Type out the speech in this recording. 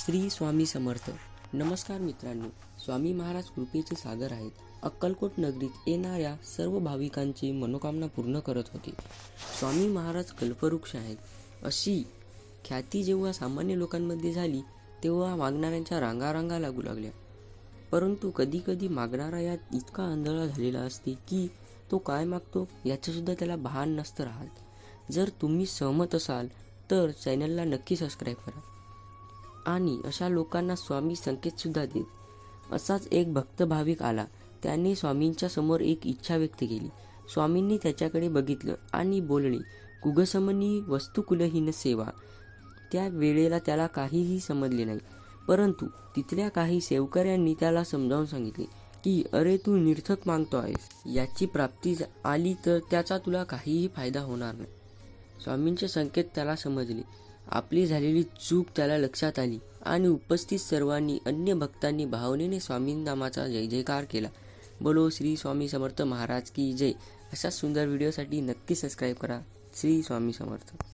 श्री स्वामी समर्थ. नमस्कार मित्रांनो स्वामी महाराज कृपेचे सागर आहेत. अक्कलकोट नगरीत येणाऱ्या सर्व भाविकांची मनोकामना पूर्ण करत होते. स्वामी महाराज कल्पवृक्ष आहेत. अशी ख्याती जेव्हा सामान्य लोकांमध्ये झाली तेव्हा मागणाऱ्यांच्या रांगारांगा लागू लागल्या. परंतु कधीकधी मागणारा यात इतका आंधळा झालेला असते की तो काय मागतो याचंसुद्धा त्याला भान नसतं राहत. जर तुम्ही सहमत असाल तर चॅनलला नक्की सबस्क्राईब करा. आणि अशा लोकांना स्वामी संकेतसुद्धा देत. असाच एक भक्त भाविक आला. त्याने स्वामींच्या समोर एक इच्छा व्यक्त केली. स्वामींनी त्याच्याकडे बघितलं आणि बोलले कुगसमनी वस्तुकुलहीन सेवा. त्या वेळेला त्याला काहीही समजले नाही. परंतु तिथल्या काही सेवकऱ्यांनी त्याला समजावून सांगितले की अरे तू निर्थक मागतो आहेस. याची प्राप्ती आली तर त्याचा तुला काहीही फायदा होणार नाही. स्वामींचे संकेत त्याला समजले. आपली झालेली चूक त्याला लक्षात आली आणि उपस्थित सर्वांनी अन्य भक्तांनी भावनेने स्वामीनामाचा जय जयकार केला. बोलो श्री स्वामी समर्थ महाराज की जय. अशा सुंदर व्हिडिओसाठी नक्की सबस्क्राईब करा. श्री स्वामी समर्थ.